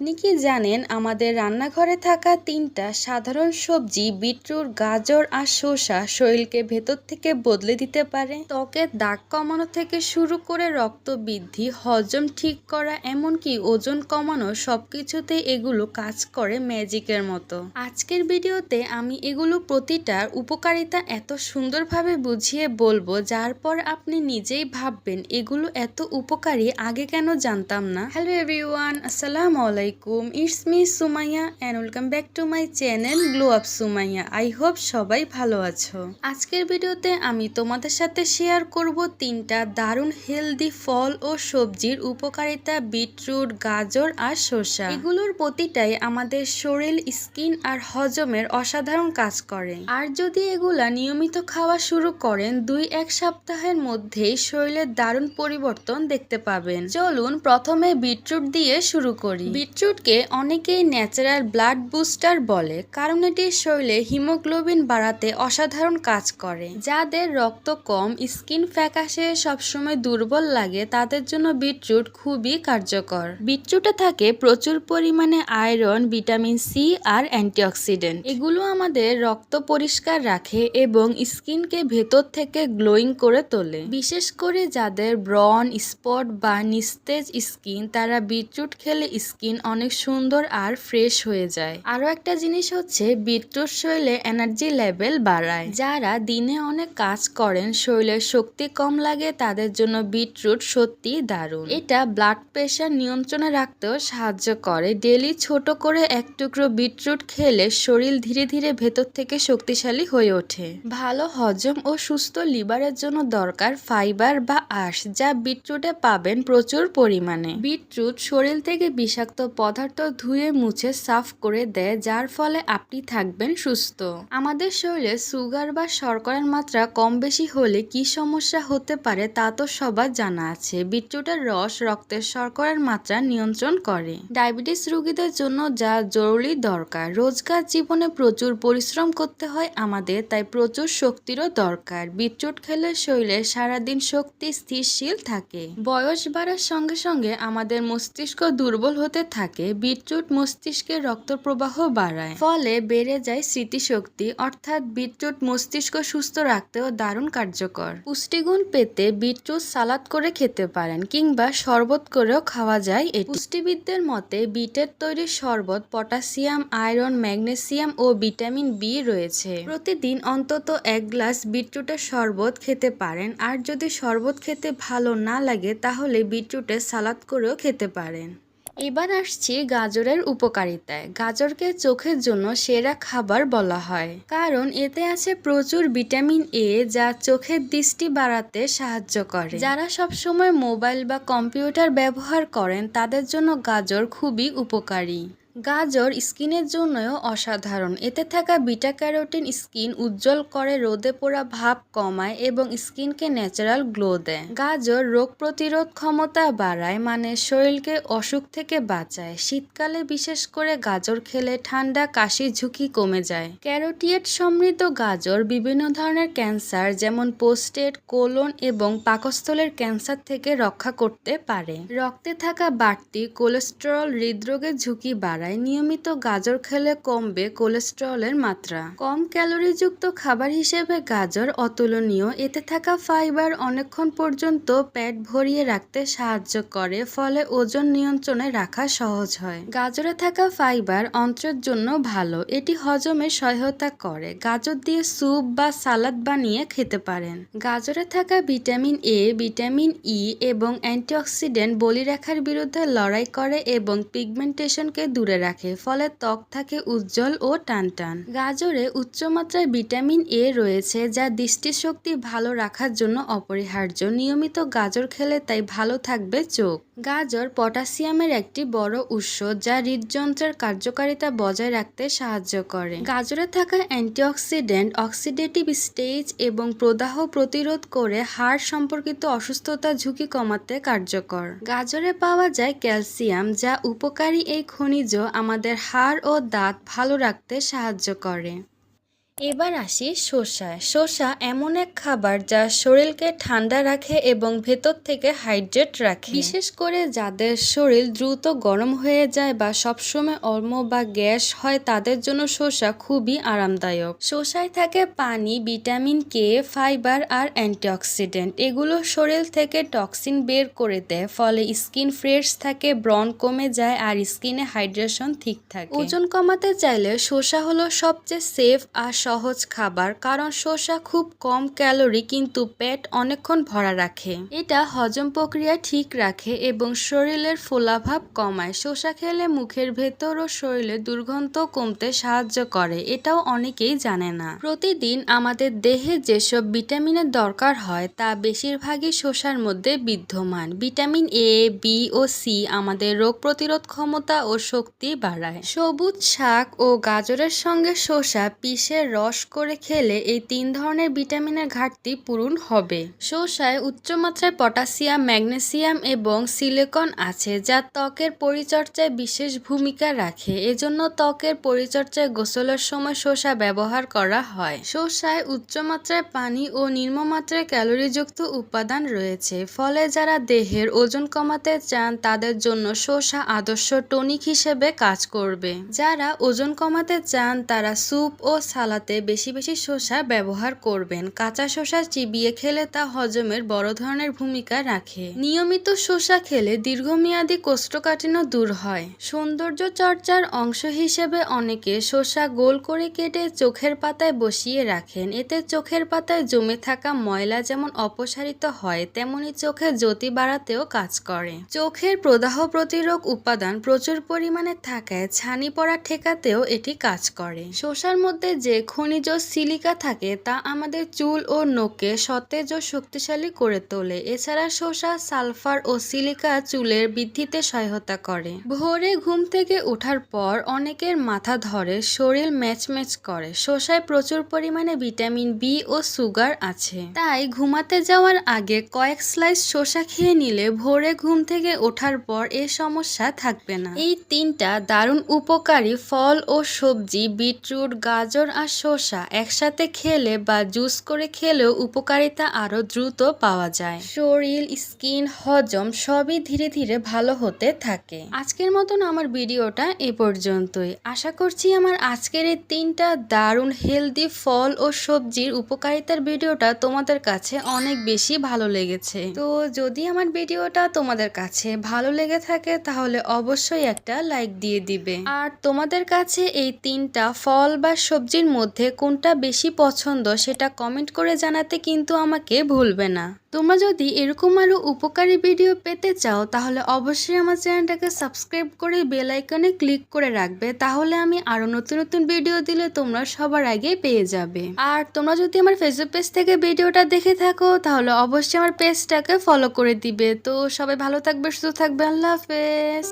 আপনি কি জানেন আমাদের রান্নাঘরে থাকা তিনটা সাধারণ সবজি, বিটরুট, গাজর আর শসা শরীরকে ভেতর থেকে বদলে দিতে পারে? ত্বকের দাগ কমানো থেকে শুরু করে রক্ত বৃদ্ধি, হজম ঠিক করা, এমনকি ওজন কমানো সবকিছুতেই এগুলো কাজ করে ম্যাজিকের মতো। আজকের ভিডিওতে আমি এগুলো প্রতিটার উপকারিতা এত সুন্দরভাবে বুঝিয়ে বলব, যার পর আপনি নিজেই ভাববেন এগুলো এত উপকারী, আগে কেন জানতাম না। হ্যালো এভরিওয়ান, আসসালামু আলাইকুম। It's me Sumaiya and welcome back to my channel glow up Sumaiya I hope সবাই ভালো আছো। আজকের ভিডিওতে আমি তোমাদের সাথে শেয়ার করব তিনটা দারুণ হেলদি ফল ও সবজির উপকারিতা, বিটরুট, গাজর আর শসা। এগুলোর প্রতিটাই আমাদের শরীর, স্কিন আর হজমের অসাধারণ কাজ করে। আর যদি এগুলা নিয়মিত খাওয়া শুরু করেন, দুই এক সপ্তাহের মধ্যেই শরীরের দারুণ পরিবর্তন দেখতে পাবেন। চলুন প্রথমে বিটরুট দিয়ে শুরু করি। বিটরুটকে অনেকেই ন্যাচারাল ব্লাড বুস্টার বলে, কারণ এটি শরীরে হিমোগ্লোবিন বাড়াতে অসাধারণ কাজ করে। যাদের রক্ত কম, স্কিন ফ্যাকাশে সবসময় দুর্বল লাগে, তাদের জন্য বিটরুট খুবই কার্যকর। বিটরুটে থাকে প্রচুর পরিমাণে আয়রন, ভিটামিন সি আর অ্যান্টিঅক্সিডেন্ট। এগুলো আমাদের রক্ত পরিষ্কার রাখে এবং স্কিনকে ভেতর থেকে গ্লোয়িং করে তোলে। বিশেষ করে যাদের ব্রন, স্পট বা নিস্তেজ স্কিন, তারা বিটরুট খেলে স্কিন অনেক সুন্দর আর ফ্রেশ হয়ে যায়। আরও একটা জিনিস হচ্ছে, বিটরুট শরীরে এনার্জি লেভেল বাড়ায়। যারা দিনে অনেক কাজ করেন শরীরের শক্তি কম লাগে, তাদের জন্য বিটরুট সত্যি দারুণ। এটা ব্লাড প্রেশার নিয়ন্ত্রণে রাখতেও সাহায্য করে। ডেলি ছোট করে এক টুকরো বিটরুট খেলে শরীর ধীরে ধীরে ভেতর থেকে শক্তিশালী হয়ে ওঠে। ভালো হজম ও সুস্থ লিভারের জন্য দরকার ফাইবার বা আঁশ, যা বিটরুটে পাবেন প্রচুর পরিমাণে। বিটরুট শরীর থেকে বিষাক্ত পদার্থ ধুয়ে মুছে সাফ করে দেয়, যার ফলে আপনি থাকবেন সুস্থ। আমাদের শরীরে সুগার বা শর্করার মাত্রা কম বেশি হলে কি সমস্যা হতে পারে তা তো সবার জানা আছে। বিটরুটের রস রক্তের শর্করার মাত্রা নিয়ন্ত্রণ করে। ডায়াবেটিস রোগীদের জন্য যা জরুরি দরকার। রোজকার জীবনে প্রচুর পরিশ্রম করতে হয় আমাদের, তাই প্রচুর শক্তিরও দরকার। বিটরুট খেলে শরীরে সারাদিন শক্তি স্থিরশীল থাকে। বয়স বাড়ার সঙ্গে সঙ্গে আমাদের মস্তিষ্ক দুর্বল হতে থাকে। বিটরুট মস্তিষ্কের রক্ত প্রবাহ বাড়ায়। ফলে বেড়ে যায় স্মৃতিশক্তি, অর্থাৎ বিটরুট মস্তিষ্ক সুস্থ রাখতেও দারুণ কার্যকর। পুষ্টিগুণ পেতে বিটরুট সালাদ করে খেতে পারেন কিংবা শরবত করেও খাওয়া যায় এটি। পুষ্টিবিদদের মতে, বিটের তৈরি শরবত পটাশিয়াম, আয়রন, ম্যাগনেসিয়াম ও ভিটামিন বি রয়েছে। প্রতিদিন অন্তত এক গ্লাস বিটরুটের শরবত খেতে পারেন। আর যদি শরবত খেতে ভালো না লাগে, তাহলে বিটরুটের সালাদ করেও খেতে পারেন। এবার আসছি গাজরের উপকারিতায়। গাজরকে চোখের জন্য সেরা খাবার বলা হয়। কারণ এতে আছে প্রচুর ভিটামিন এ যা চোখের দৃষ্টি বাড়াতে সাহায্য করে। যারা সব সময় মোবাইল বা কম্পিউটার ব্যবহার করেন, তাদের জন্য গাজর খুবই উপকারী। গাজর স্কিনের জন্যও অসাধারণ। এতে থাকা বিটা ক্যারোটিন স্কিন উজ্জ্বল করে, রোদে পোড়া ভাব কমায় এবং স্কিনকে ন্যাচারাল গ্লো দেয়। গাজর রোগ প্রতিরোধ ক্ষমতা বাড়ায় মানে শরীরকে অসুখ থেকে বাঁচায়। শীতকালে বিশেষ করে গাজর খেলে ঠান্ডা, কাশি, ঝুঁকি কমে যায়। ক্যারোটিয়েট সমৃদ্ধ গাজর বিভিন্ন ধরনের ক্যান্সার, যেমন পোস্টেট কোলন এবং পাকস্থলের ক্যান্সার থেকে রক্ষা করতে পারে। রক্তে থাকা বাড়তি কোলেস্টেরল হৃদরোগের ঝুঁকি বাড়ায় নিয়মিত গাজর খেলে কমবে কোলেস্টেরলের মাত্রা। কম ক্যালোরিযুক্ত খাবার হিসেবে গাজর অতুলনীয়। এতে থাকা ফাইবার অনেকক্ষণ পর্যন্ত পেট ভরিয়ে রাখতে সাহায্য করে, ফলে ওজন নিয়ন্ত্রণে রাখা সহজ হয়। গাজরে থাকা ফাইবার অন্ত্রের জন্য ভালো। এটি হজমে সহায়তা করে। গাজর দিয়ে স্যুপ বা সালাদ বানিয়ে খেতে পারেন। গাজরে থাকা ভিটামিন এ, ভিটামিন ই এবং অ্যান্টিঅক্সিডেন্ট বলিরেখার বিরুদ্ধে লড়াই করে এবং পিগমেন্টেশনকে দূরে রাখে, ফলে ত্বক থাকে উজ্জ্বল ও টানটান। গাজরে উচ্চমাত্রায় ভিটামিন এ রয়েছে, যা দৃষ্টিশক্তি ভালো রাখার জন্য অপরিহার্য। নিয়মিত গাজর খেলে তাই ভালো থাকবে চোখ। গাজর পটাশিয়ামের একটি বড় উৎস, যা হৃদযন্ত্রের কার্যকারিতা বজায় রাখতে সাহায্য করে। গাজরে থাকা অ্যান্টিঅক্সিডেন্ট, অক্সিডেটিভ স্টেজ এবং প্রদাহ প্রতিরোধ করে হাড় সম্পর্কিত অসুস্থতা ঝুঁকি কমাতে কার্যকর। গাজরে পাওয়া যায় ক্যালসিয়াম, যা উপকারী এই খনিজ আমাদের হাড় ও দাঁত ভালো রাখতে সাহায্য করে। এবার আসি শসা শসা এমন এক খাবার যা শরীরকে ঠান্ডা রাখে এবং ভেতর থেকে হাইড্রেট রাখে। বিশেষ করে যাদের শরীর দ্রুত গরম হয়ে যায় বা সবসময় অর্ম বা গ্যাস হয়, তাদের জন্য শসা খুবই আরামদায়ক। শসায় থাকে পানি, ভিটামিন কে, ফাইবার আর অ্যান্টিঅক্সিডেন্ট। এগুলো শরীর থেকে টক্সিন বের করে দেয়, ফলে স্কিন ফ্রেশ থাকে, ব্রণ কমে যায় আর স্কিনে হাইড্রেশন ঠিক থাকে। ওজন কমাতে চাইলে শসা হলো সবচেয়ে সেফ আর সহজ খাবার, কারণ শসা খুব কম ক্যালোরি কিন্তু পেট অনেকক্ষণ ভরা রাখে। এটা হজম প্রক্রিয়া ঠিক রাখে এবং শরীরের ফোলাভাব কমায়। শসা খেলে মুখের ভেতর ও শরীরে দুর্গন্ধ কমতে সাহায্য করে, এটাও অনেকেই জানে না। প্রতিদিন আমাদের দেহে যেসব ভিটামিনের দরকার হয়, তা বেশিরভাগই শসার মধ্যে বিদ্যমান। ভিটামিন এ বি ও সি আমাদের রোগ প্রতিরোধ ক্ষমতা ও শক্তি বাড়ায়। সবুজ শাক ও গাজরের সঙ্গে শসা পিষে রস করে খেলে এই তিন ধরনের ভিটামিনের ঘাটতি পূরণ হবে। শসায় উচ্চমাত্রায় পটাশিয়াম, ম্যাগনেসিয়াম এবং সিলিকন আছে যা ত্বকের পরিচর্যায় বিশেষ ভূমিকা রাখে। এজন্য ত্বকের পরিচর্যায় গোসলের সময় শসা ব্যবহার করা হয়। শসায় উচ্চমাত্রায় পানি ও নিম্নমাত্রায় ক্যালোরিযুক্ত উপাদান রয়েছে। ফলে যারা দেহের ওজন কমাতে চান, তাদের জন্য শসা আদর্শ টনিক হিসেবে কাজ করবে। যারা ওজন কমাতে চান, তারা স্যুপ ও সালাতে বেশি বেশি শসা ব্যবহার করবেন। কাঁচা শসা চিবিয়ে খেলে তা হজমের বড় ধরনের ভূমিকা রাখে। নিয়মিত শসা খেলে দীর্ঘমেয়াদী কোষ্ঠকাঠিন্য দূর হয়। সৌন্দর্য চর্চার অংশ হিসেবে অনেকে শসা গোল করে কেটে চোখের পাতায় বসিয়ে রাখেন। এতে চোখের পাতায় জমে থাকা ময়লা যেমন অপসারিত হয়, তেমনি চোখে জ্যোতি বাড়াতেও কাজ করে। চোখের প্রদাহ প্রতিরোধ উপাদান প্রচুর পরিমাণে থাকায় ছানি পড়া ঠেকাতেও এটি কাজ করে। শসার মধ্যে যে খনিজ সিলিকা থাকে, তা আমাদের চুল ও নখকে সতেজ ও শক্তিশালী করে তোলে। এছাড়া শসা, সালফার ও সিলিকা চুলের বৃদ্ধিতে সহায়তা করে। ভোরে ঘুম থেকে ওঠার পর অনেকের মাথা ধরে, শরীর ম্যাচ ম্যাচ করে। শসায় প্রচুর পরিমাণে ভিটামিন বি ও সুগার আছে। তাই ঘুমাতে যাওয়ার আগে কয়েক স্লাইস শসা খেয়ে নিলে ভোরে ঘুম থেকে ওঠার পর এ সমস্যা থাকবে না। এই তিনটা দারুণ উপকারী ফল ও সবজি, বিটরুট, গাজর আর শসা একসাথে খেলে বা জুস করে খেলেও উপকারিতা আরও দ্রুত পাওয়া যায়। শরীর, স্কিন, হজম সবই ধীরে ধীরে ভালো হতে থাকে। আজকের মতন আমার ভিডিওটা এ পর্যন্তই। আশা করছি আমার আজকের এই তিনটা দারুণ হেলদি ফল ও সবজির উপকারিতার ভিডিওটা তোমাদের কাছে অনেক বেশি ভালো লেগেছে। তো যদি আমার ভিডিওটা তোমাদের কাছে ভালো লেগে থাকে তাহলে অবশ্যই একটা লাইক দিয়ে দিবে। আর তোমাদের কাছে এই তিনটা ফল বা সবজির মধ্যে কোনটা বেশি পছন্দ সেটা কমেন্ট করে জানাতে কিন্তু আমাকে ভুলবে না। তোমরা যদি এরকম আরও উপকারী ভিডিও পেতে চাও, তাহলে অবশ্যই আমার চ্যানেলটাকে সাবস্ক্রাইব করে বেল আইকনে ক্লিক করে রাখবে, তাহলে আমি আরও নতুন নতুন ভিডিও দিলে তোমরা সবার আগে পেয়ে যাবে। আর তোমরা যদি আমার ফেসবুক পেজ থেকে ভিডিওটা দেখে থাকো, তাহলে অবশ্যই আমার পেজটাকে ফলো করে দিবে। তো সবাই ভালো থাকবে, সুস্থ থাকবে, আল্লাহ হাফেজ।